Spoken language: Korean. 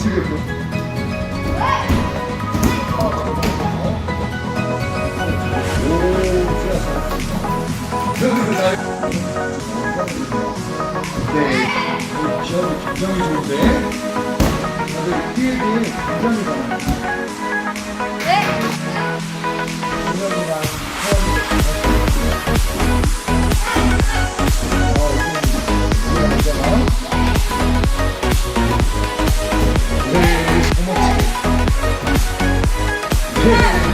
지금 네, 시험이 굉장히 좋은데. 다들 피해도 굉장히 Yeah.